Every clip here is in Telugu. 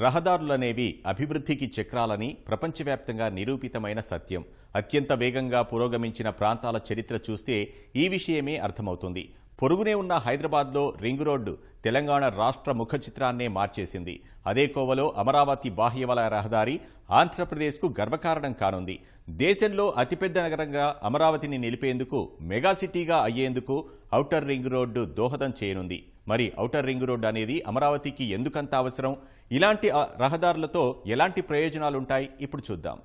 రహదారులనేవి అభివృద్ధికి చక్రాలని ప్రపంచవ్యాప్తంగా నిరూపితమైన సత్యం. అత్యంత వేగంగా పురోగమించిన ప్రాంతాల చరిత్ర చూస్తే ఈ విషయమే అర్థమవుతుంది. పొరుగునే ఉన్న హైదరాబాద్లో రింగ్ రోడ్డు తెలంగాణ రాష్ట్ర ముఖ చిత్రాన్నే మార్చేసింది. అదే కోవలో అమరావతి బాహ్యవలయ రహదారి ఆంధ్రప్రదేశ్కు గర్వకారణం కానుంది. దేశంలో అతిపెద్ద నగరంగా అమరావతిని నిలిపేందుకు మెగాసిటీగా అయ్యేందుకు ఔటర్ రింగ్ రోడ్డు దోహదం చేయనుంది. మరి ఔటర్ రింగ్ రోడ్డు అనేది అమరావతికి ఎందుకంత అవసరం? ఇలాంటి రహదారులతో ఎలాంటి ప్రయోజనాలుంటాయి? ఇప్పుడు చూద్దాం.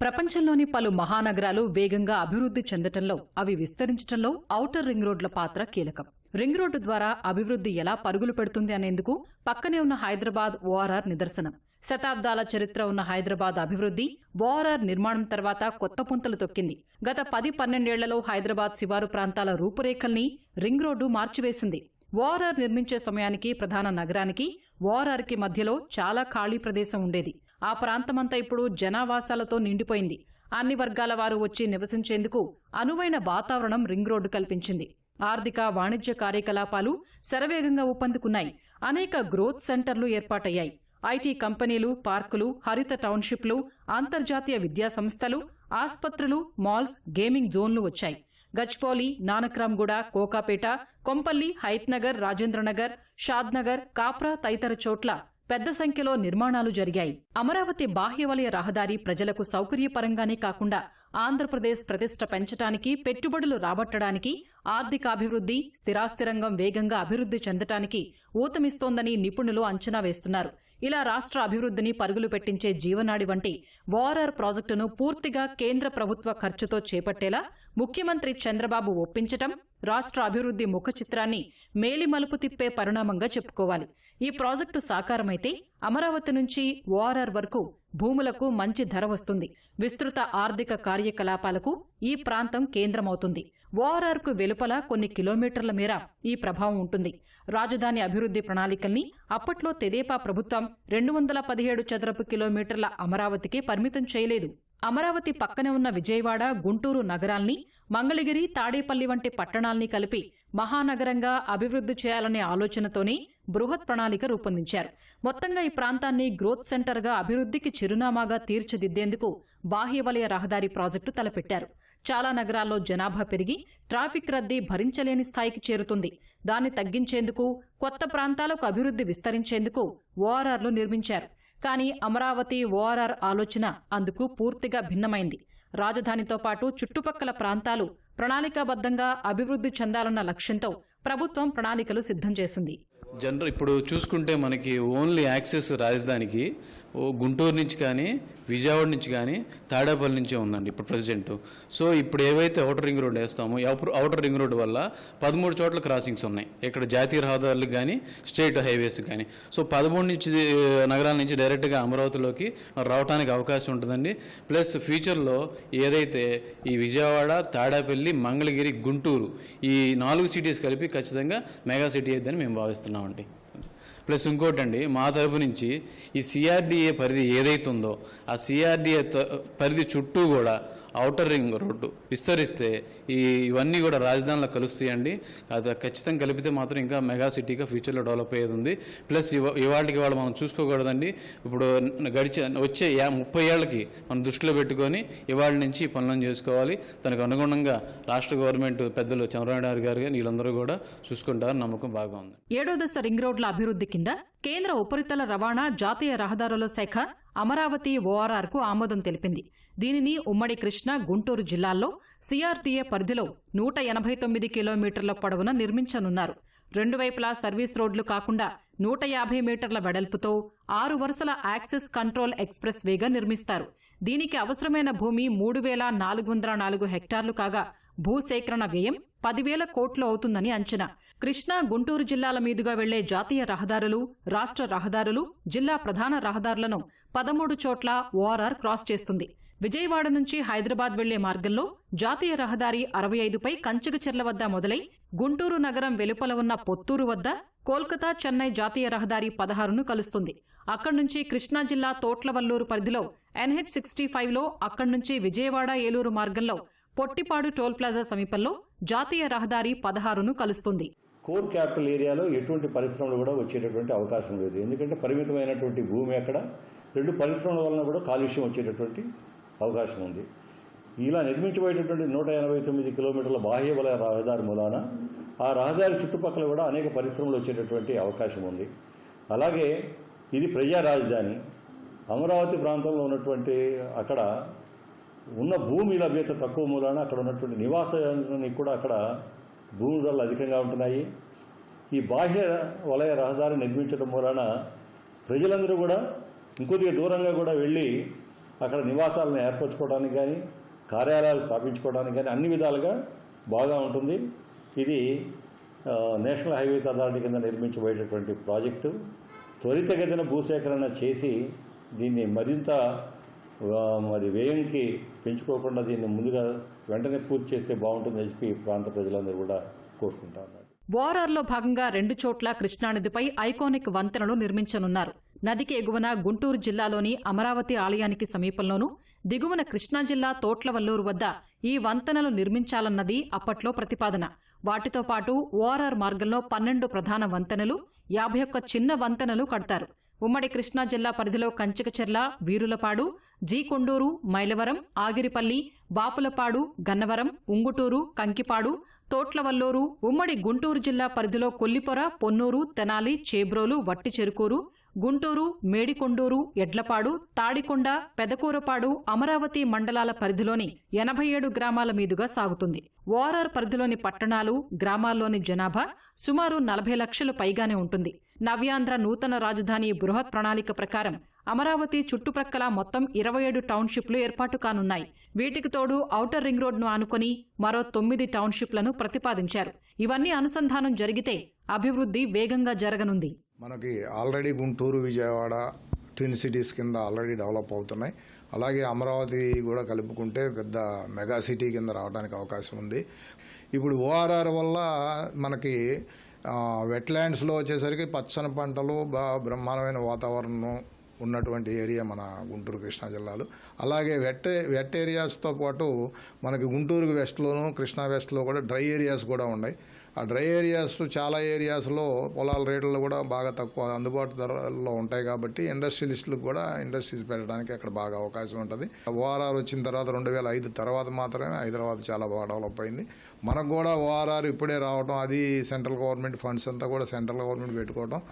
ప్రపంచంలోని పలు మహానగరాలు వేగంగా అభివృద్ధి చెందటంలో అవి విస్తరించటంలో ఔటర్ రింగ్ రోడ్ల పాత్ర కీలకం. రింగ్ రోడ్డు ద్వారా అభివృద్ధి ఎలా పరుగులు పెడుతుంది అనేందుకు పక్కనే ఉన్న హైదరాబాద్ ఓఆర్ఆర్ నిదర్శనం. శతాబ్దాల చరిత్ర ఉన్న హైదరాబాద్ అభివృద్ధి ఓఆర్ఆర్ నిర్మాణం తర్వాత కొత్త పుంతలు తొక్కింది. గత పది పన్నెండేళ్ళలో హైదరాబాద్ శివారు ప్రాంతాల రూపురేఖల్ని రింగ్ రోడ్డు మార్చివేసింది. ఓఆర్ఆర్ నిర్మించే సమయానికి ప్రధాన నగరానికి ఓఆర్ఆర్కి మధ్యలో చాలా ఖాళీ ప్రదేశం ఉండేది. ఆ ప్రాంతమంతా ఇప్పుడు జనావాసాలతో నిండిపోయింది. అన్ని వర్గాల వారు వచ్చి నివసించేందుకు అనువైన వాతావరణం రింగ్ రోడ్డు కల్పించింది. ఆర్థిక వాణిజ్య కార్యకలాపాలు శరవేగంగా ఊపందుకున్నాయి. అనేక గ్రోత్ సెంటర్లు ఏర్పాటయ్యాయి. ఐటీ కంపెనీలు పార్కులు హరిత టౌన్షిప్లు అంతర్జాతీయ విద్యా సంస్థలు ఆస్పత్రులు మాల్స్ గేమింగ్ జోన్లు వచ్చాయి. గచ్పోలి నానక్రామ్గూడ కోకాపేట కొంపల్లి హైత్నగర్ రాజేంద్రనగర్ షాద్నగర్ కాప్రా తదితర చోట్ల పెద్ద సంఖ్యలో నిర్మాణాలు జరిగాయి. అమరావతి బాహ్యవలయ రహదారి ప్రజలకు సౌకర్యపరంగానే కాకుండా ఆంధ్రప్రదేశ్ ప్రతిష్ట పెంచటానికి పెట్టుబడులు రాబట్టడానికి ఆర్థికాభివృద్ధి స్థిరాస్తి రంగం వేగంగా అభివృద్ధి చెందటానికి ఊతమిస్తోందని నిపుణులు అంచనా వేస్తున్నారు. ఇలా రాష్ట్ర అభివృద్ధిని పరుగులు పెట్టించే జీవనాడి వంటి వారర్ ప్రాజెక్టును పూర్తిగా కేంద్ర ప్రభుత్వ ఖర్చుతో చేపట్టేలా ముఖ్యమంత్రి చంద్రబాబు ఒప్పించటం రాష్ట్ర అభివృద్ధి ముఖ చిత్రాన్ని మేలిమలుపు తిప్పే పరిణామంగా చెప్పుకోవాలి. ఈ ప్రాజెక్టు సాకారమైతే అమరావతి నుంచి ఓఆర్ఆర్ వరకు భూములకు మంచి ధర వస్తుంది. విస్తృత ఆర్థిక కార్యకలాపాలకు ఈ ప్రాంతం కేంద్రమవుతుంది. ఓఆర్ఆర్కు వెలుపల కొన్ని కిలోమీటర్ల మేర ఈ ప్రభావం ఉంటుంది. రాజధాని అభివృద్ధి ప్రణాళికల్ని అప్పట్లో తెదేపా ప్రభుత్వం రెండు వందల పదిహేడు చదరపు కిలోమీటర్ల అమరావతికి పరిమితం చేయలేదు. అమరావతి పక్కనే ఉన్న విజయవాడ గుంటూరు నగరాల్ని మంగళగిరి తాడేపల్లి వంటి పట్టణాల్ని కలిపి మహానగరంగా అభివృద్ధి చేయాలనే ఆలోచనతోనే బృహత్ ప్రణాళిక రూపొందించారు. మొత్తంగా ఈ ప్రాంతాన్ని గ్రోత్ సెంటర్గా అభివృద్ధికి చిరునామాగా తీర్చిదిద్దేందుకు బాహ్యవలయ రహదారి ప్రాజెక్టు తలపెట్టారు. చాలా నగరాల్లో జనాభా పెరిగి ట్రాఫిక్ రద్దీ భరించలేని స్థాయికి చేరుతుంది. దాన్ని తగ్గించేందుకు కొత్త ప్రాంతాలకు అభివృద్ధి విస్తరించేందుకు ఓఆర్ఆర్లు నిర్మించారు. కానీ అమరావతి ఓఆర్ఆర్ ఆలోచన అందుకు పూర్తిగా భిన్నమైంది. రాజధానితో పాటు చుట్టుపక్కల ప్రాంతాలు ప్రణాళికాబద్ధంగా అభివృద్ధి చెందాలన్న లక్ష్యంతో ప్రభుత్వం ప్రణాళికలు సిద్ధం చేసింది. జనరల్ ఇప్పుడు చూసుకుంటే మనకి ఓన్లీ యాక్సెస్ రాజధానికి ఓ గుంటూరు నుంచి కానీ విజయవాడ నుంచి కానీ తాడేపల్లి నుంచే ఉందండి ఇప్పుడు ప్రజెంట్ సో ఇప్పుడు ఏవైతే అవుటర్ రింగ్ రోడ్ వేస్తామో అవుటర్ రింగ్ రోడ్ వల్ల పదమూడు చోట్ల క్రాసింగ్స్ ఉన్నాయి. ఇక్కడ జాతీయ రహదారులకు కానీ స్టేట్ హైవేస్ కానీ. సో పదమూడు నుంచి నగరాల నుంచి డైరెక్ట్గా అమరావతిలోకి రావడానికి అవకాశం ఉంటుందండి. ప్లస్ ఫ్యూచర్లో ఏదైతే ఈ విజయవాడ తాడేపల్లి మంగళగిరి గుంటూరు ఈ నాలుగు సిటీస్ కలిపి ఖచ్చితంగా మెగా సిటీ అయిద్దని మేము భావిస్తున్నామండి. ప్లస్ ఇంకోటండి మా తరపు నుంచి ఈ సిఆర్డిఏ పరిధి ఏదైతే ఉందో ఆ సిఆర్డిఏ పరిధి చుట్టూ కూడా ఔటర్ రింగ్ రోడ్డు. విస్తరిస్తే ఈ ఇవన్నీ కూడా రాజధానిలో కలుస్తాయండి. అది ఖచ్చితంగా కలిపితే మాత్రం ఇంకా మెగా సిటీగా ఫ్యూచర్లో డెవలప్ అయ్యేది ఉంది ప్లస్ ఇవాళకి ఇవాళ మనం చూసుకోకూడదండి. ఇప్పుడు గడిచే వచ్చే ముప్పై ఏళ్ళకి మనం దృష్టిలో పెట్టుకొని ఇవాళ నుంచి పనులను చేసుకోవాలి. దానికి అనుగుణంగా రాష్ట్ర గవర్నమెంట్ పెద్దలు చంద్రబాబు నాయుడు గారు కానీ వీళ్ళందరూ కూడా చూసుకుంటారని నమ్మకం బాగా ఉంది. ఏడో దశ రింగ్ రోడ్ల అభివృద్ధి కింద కేంద్ర ఉపరితల రవాణా జాతీయ రహదారుల శాఖ అమరావతి ఓఆర్ఆర్కు ఆమోదం తెలిపింది. దీనిని ఉమ్మడి కృష్ణా గుంటూరు జిల్లాల్లో సిఆర్టీఏ పరిధిలో నూట ఎనభై తొమ్మిది కిలోమీటర్ల పొడవున నిర్మించనున్నారు. రెండు వైపులా సర్వీస్ రోడ్లు కాకుండా నూట యాభై మీటర్ల వెడల్పుతో ఆరు వరుసల యాక్సెస్ కంట్రోల్ ఎక్స్ప్రెస్ వేగా నిర్మిస్తారు. దీనికి అవసరమైన భూమి మూడు వేల నాలుగు వందల నాలుగు హెక్టార్లు కాగా భూసేకరణ వ్యయం పదివేల కోట్లు అవుతుందని అంచనా. కృష్ణా గుంటూరు జిల్లాల మీదుగా వెళ్ళే జాతీయ రహదారులు రాష్ట్ర రహదారులు జిల్లా ప్రధాన రహదారులను పదమూడు చోట్ల ఓఆర్ఆర్ క్రాస్ చేస్తుంది. విజయవాడ నుంచి హైదరాబాద్ వెళ్ళే మార్గంలో జాతీయ రహదారి అరవై ఐదుపై కంచగచెర్ల వద్ద మొదలై గుంటూరు నగరం వెలుపల ఉన్న పొత్తూరు వద్ద కోల్కతా చెన్నై జాతీయ రహదారి పదహారును కలుస్తుంది. అక్కడి నుంచి కృష్ణా జిల్లా తోట్లవల్లూరు పరిధిలో ఎన్హెచ్ సిక్స్టీ ఫైవ్లో అక్కడి నుంచి విజయవాడ ఏలూరు మార్గంలో పొట్టిపాడు టోల్ ప్లాజా సమీపంలో జాతీయ రహదారి పదహారును కలుస్తుంది. కోర్ క్యాపిటల్ ఏరియాలో ఎటువంటి పరిశ్రమలు కూడా వచ్చేటటువంటి అవకాశం లేదు. ఎందుకంటే పరిమితమైనటువంటి భూమి అక్కడ. రెండు పరిశ్రమల వలన కూడా కాలుష్యం వచ్చేటటువంటి అవకాశం ఉంది ఇలా నిర్మించబోయేటటువంటి నూట ఎనభై తొమ్మిది కిలోమీటర్ల బాహ్య వలయ రహదారి మూలాన ఆ రహదారి చుట్టుపక్కల కూడా అనేక పరిశ్రమలు వచ్చేటటువంటి అవకాశం ఉంది అలాగే ఇది ప్రజా రాజధాని. అమరావతి ప్రాంతంలో ఉన్నటువంటి అక్కడ ఉన్న భూమి లభ్యత తక్కువ మూలాన అక్కడ ఉన్నటువంటి నివాసానికి కూడా అక్కడ భూమి ధరలు అధికంగా ఉంటున్నాయి. ఈ బాహ్య వలయ రహదారి నిర్మించడం మూలాన ప్రజలందరూ కూడా ఇంకొద్దిగా దూరంగా కూడా వెళ్ళి అక్కడ నివాసాలను ఏర్పరచుకోవడానికి కానీ కార్యాలయాలు స్థాపించుకోవడానికి కానీ అన్ని విధాలుగా బాగా ఉంటుంది. ఇది నేషనల్ హైవేస్ అథారిటీ కింద నిర్మించబడేటటువంటి ప్రాజెక్టు. త్వరితగతిన భూసేకరణ చేసి దీన్ని మరింత మరి వ్యయంకి పెంచుకోకుండా దీన్ని ముందుగా వెంటనే పూర్తి చేస్తే బాగుంటుందని చెప్పి ప్రాంత ప్రజలందరూ కూడా కోరుకుంటా ఉన్నారు. వారార్లో భాగంగా రెండు చోట్ల కృష్ణానదిపై ఐకానిక్ వంతెనలు నిర్మించనున్నారు. నదికి ఎగువన గుంటూరు జిల్లాలోని అమరావతి ఆలయానికి సమీపంలోనూ దిగువన కృష్ణా జిల్లా తోట్లవల్లూరు వద్ద ఈ వంతెనలు నిర్మించాలన్నది అప్పట్లో ప్రతిపాదన. వాటితో పాటు ఓఆర్ఆర్ మార్గంలో పన్నెండు ప్రధాన వంతెనలు యాభై ఒక్క చిన్న వంతెనలు కడతారు. ఉమ్మడి కృష్ణా జిల్లా పరిధిలో కంచికచెర్ల వీరులపాడు జీ కొండూరు మైలవరం ఆగిరిపల్లి బాపులపాడు గన్నవరం ఉంగుటూరు కంకిపాడు తోట్లవల్లూరు ఉమ్మడి గుంటూరు జిల్లా పరిధిలో కొల్లిపొర పొన్నూరు తెనాలి చేబ్రోలు వట్టి చెరుకూరు గుంటూరు మేడికొండూరు ఎడ్లపాడు తాడికొండ పెదకూరపాడు అమరావతి మండలాల పరిధిలోని ఎనభై ఏడు గ్రామాల మీదుగా సాగుతుంది. ఓఆర్ఆర్ పరిధిలోని పట్టణాలు గ్రామాల్లోని జనాభా సుమారు నలభై లక్షలు పైగానే ఉంటుంది. నవ్యాంధ్ర నూతన రాజధాని బృహత్ ప్రణాళిక ప్రకారం అమరావతి చుట్టుప్రక్కల మొత్తం ఇరవై ఏడు టౌన్షిప్లు ఏర్పాటు కానున్నాయి. వీటికి తోడు ఔటర్ రింగ్ రోడ్ను ఆనుకొని మరో తొమ్మిది టౌన్షిప్లను ప్రతిపాదించారు. ఇవన్నీ అనుసంధానం జరిగితే అభివృద్ధి వేగంగా జరగనుంది. మనకి already Guntur Vijayawada twin cities కింద ఆల్రెడీ డెవలప్ అవుతున్నాయి. అలాగే అమరావతి కూడా కలుపుకుంటే పెద్ద మెగా సిటీ కింద రావడానికి అవకాశం ఉంది. ఇప్పుడు ఓఆర్ఆర్ వల్ల మనకి వెట్లాండ్స్లో వచ్చేసరికి పచ్చని పంటలు బా బ్రహ్మాండమైన వాతావరణం ఉన్నటువంటి ఏరియా మన గుంటూరు కృష్ణా జిల్లాలో. అలాగే వెట్ వెట్ ఏరియాస్తో పాటు మనకి గుంటూరు వెస్ట్లోను కృష్ణా వెస్ట్లో కూడా డ్రై ఏరియాస్ కూడా ఉన్నాయి. ఆ డ్రై ఏరియాస్ చాలా ఏరియాస్లో పొలాల రేట్లు కూడా బాగా తక్కువ అందుబాటు ధరల్లో ఉంటాయి కాబట్టి ఇండస్ట్రియలిస్టులకు కూడా ఇండస్ట్రీస్ పెట్టడానికి అక్కడ బాగా అవకాశం ఉంటుంది. ఓఆర్ఆర్ వచ్చిన తర్వాత రెండు వేల ఐదు తర్వాత మాత్రమే హైదరాబాద్ చాలా బాగా డెవలప్ అయింది. మనకు కూడా ఓఆర్ఆర్ ఇప్పుడే రావడం అది సెంట్రల్ గవర్నమెంట్ ఫండ్స్ అంతా కూడా సెంట్రల్ గవర్నమెంట్ పెట్టుకోవడం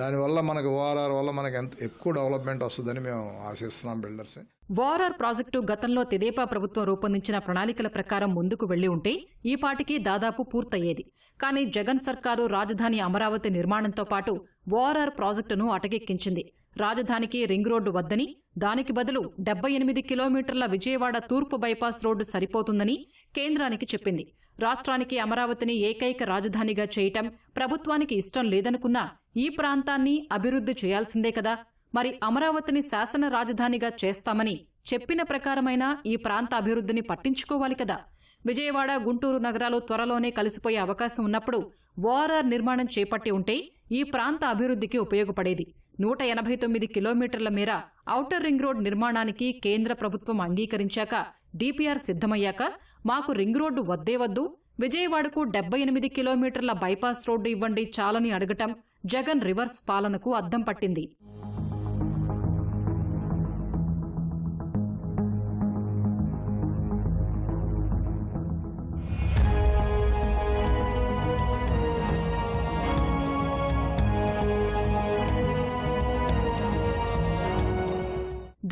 దానివల్ల మనకి ఓఆర్ఆర్ వల్ల మనకి ఎంత ఎక్కువ డెవలప్మెంట్ వస్తుందని మేము ఆశిస్తున్నాం బిల్డర్స్. ఓఆర్ఆర్ ప్రాజెక్టు గతంలో తెదేపా ప్రభుత్వం రూపొందించిన ప్రణాళికల ప్రకారం ముందుకు వెళ్ళి ఉంటే ఈ పాటికి దాదాపు పూర్తయ్యేది. కానీ జగన్ సర్కారు రాజధాని అమరావతి నిర్మాణంతో పాటు వారర్ ప్రాజెక్టును అటకెక్కించింది. రాజధానికి రింగ్ రోడ్డు వద్దని దానికి బదులు డెబ్బై ఎనిమిది కిలోమీటర్ల విజయవాడ తూర్పు బైపాస్ రోడ్డు సరిపోతుందని కేంద్రానికి చెప్పింది. రాష్ట్రానికి అమరావతిని ఏకైక రాజధానిగా చేయటం ప్రభుత్వానికి ఇష్టం లేదనుకున్నా ఈ ప్రాంతాన్ని అభివృద్ధి చేయాల్సిందే కదా. మరి అమరావతిని శాసన రాజధానిగా చేస్తామని చెప్పిన ప్రకారమైన ఈ ప్రాంత అభివృద్ధిని పట్టించుకోవాలి కదా. విజయవాడ గుంటూరు నగరాలు త్వరలోనే కలిసిపోయే అవకాశం ఉన్నప్పుడు ఓఆర్ఆర్ నిర్మాణం చేపట్టి ఉంటే ఈ ప్రాంత అభివృద్ధికి ఉపయోగపడేది. నూట ఎనభై తొమ్మిది కిలోమీటర్ల మేర ఔటర్ రింగ్ రోడ్ నిర్మాణానికి కేంద్ర ప్రభుత్వం అంగీకరించాక డిపిఆర్ సిద్ధమయ్యాక మాకు రింగ్ రోడ్డు వద్దే వద్దు విజయవాడకు డెబ్బై ఎనిమిది కిలోమీటర్ల బైపాస్ రోడ్డు ఇవ్వండి చాలని అడగటం జగన్ రివర్స్ పాలనకు అద్దం పట్టింది.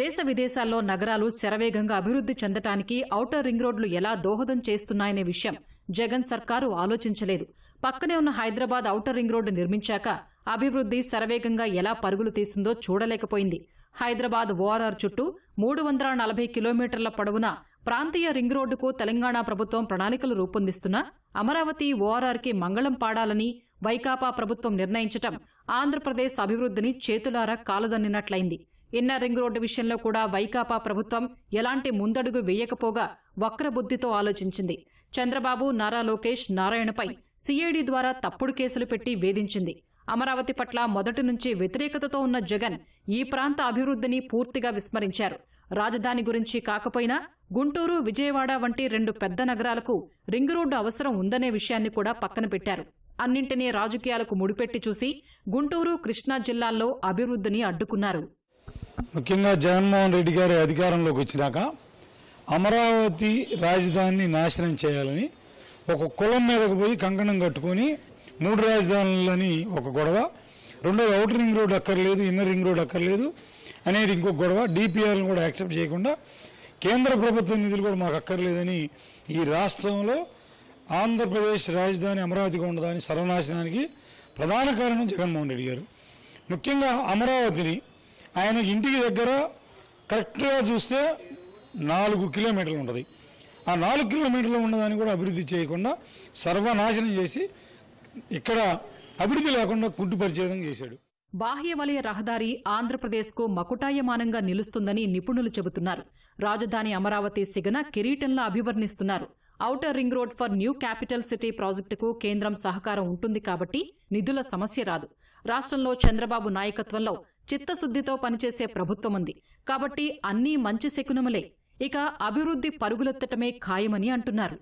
దేశ విదేశాల్లో నగరాలు శరవేగంగా అభివృద్ధి చెందటానికి ఔటర్ రింగ్ రోడ్లు ఎలా దోహదం చేస్తున్నాయనే విషయం జగన్ సర్కారు ఆలోచించలేదు. పక్కనే ఉన్న హైదరాబాద్ ఔటర్ రింగ్ రోడ్డు నిర్మించాక అభివృద్ధి శరవేగంగా ఎలా పరుగులు తీసిందో చూడలేకపోయింది. హైదరాబాద్ ఓఆర్ఆర్ చుట్టూ మూడు వందల నలభై కిలోమీటర్ల పొడవున ప్రాంతీయ రింగ్ రోడ్డుకు తెలంగాణ ప్రభుత్వం ప్రణాళికలు రూపొందిస్తున్నా అమరావతి ఓఆర్ఆర్కి మంగళం పాడాలని వైకాపా ప్రభుత్వం నిర్ణయించటం ఆంధ్రప్రదేశ్ అభివృద్ధిని చేతులారా కాలదన్నినట్లయింది. ఇన్నర్ రింగ్ రోడ్డు విషయంలో కూడా వైకాపా ప్రభుత్వం ఎలాంటి ముందడుగు వేయకపోగా వక్రబుద్ధితో ఆలోచించింది. చంద్రబాబు నారా లోకేష్ నారాయణపై సిఐడి ద్వారా తప్పుడు కేసులు పెట్టి వేధించింది. అమరావతి పట్ల మొదటి నుంచి వ్యతిరేకతతో ఉన్న జగన్ ఈ ప్రాంత అభివృద్ధిని పూర్తిగా విస్మరించారు. రాజధాని గురించి కాకపోయినా గుంటూరు విజయవాడ వంటి రెండు పెద్ద నగరాలకు రింగ్ రోడ్డు అవసరం ఉందనే విషయాన్ని కూడా పక్కన పెట్టారు. అన్నింటినీ రాజకీయాలకు ముడిపెట్టి చూసి గుంటూరు కృష్ణా జిల్లాల్లో అభివృద్ధిని అడ్డుకున్నారు. ముఖ్యంగా జగన్మోహన్ రెడ్డి గారి అధికారంలోకి వచ్చినాక అమరావతి రాజధానిని నాశనం చేయాలని ఒక కులం మీదకు పోయి కంకణం కట్టుకొని మూడు రాజధానులని ఒక గొడవ రెండోది అవుటర్ రింగ్ రోడ్ అక్కర్లేదు ఇన్నర్ రింగ్ రోడ్ అక్కర్లేదు అనేది ఇంకొక గొడవ. డిపిఆర్లను కూడా యాక్సెప్ట్ చేయకుండా కేంద్ర ప్రభుత్వ నిధులు కూడా మాకు అక్కర్లేదని ఈ రాష్ట్రంలో ఆంధ్రప్రదేశ్ రాజధాని అమరావతిగా ఉండదాని సర్వనాశనానికి ప్రధాన కారణం జగన్మోహన్ రెడ్డి గారు. ముఖ్యంగా అమరావతిని ఆయన ఇంటికి దగ్గర కరెక్ట్గా చూస్తే నాలుగు కిలోమీటర్లు ఉంటుంది. ఆ నాలుగు కిలోమీటర్లు ఉన్నదాన్ని కూడా అభివృద్ధి చేయకుండా సర్వనాశనం చేసి ఇక్కడ అభివృద్ధి లేకుండా కుంటుపరిచే విధంగా చేశాడు. బాహ్య వలయ రహదారి ఆంధ్రప్రదేశ్కు మకుటాయమానంగా నిలుస్తుందని నిపుణులు చెబుతున్నారు. రాజధాని అమరావతి సిగన కిరీటంలా అభివర్ణిస్తున్నారు. Outer ring road for new capital city ప్రాజెక్టుకు కేంద్రం సహకారం ఉంటుంది కాబట్టి నిధుల సమస్య రాదు. రాష్ట్రంలో చంద్రబాబు నాయకత్వంలో చిత్తశుద్దితో పనిచేసే ప్రభుత్వం ఉంది కాబట్టి అన్నీ మంచి శకునములే. ఇక అభివృద్ధి పరుగులెత్తటమే ఖాయమని అంటున్నారు.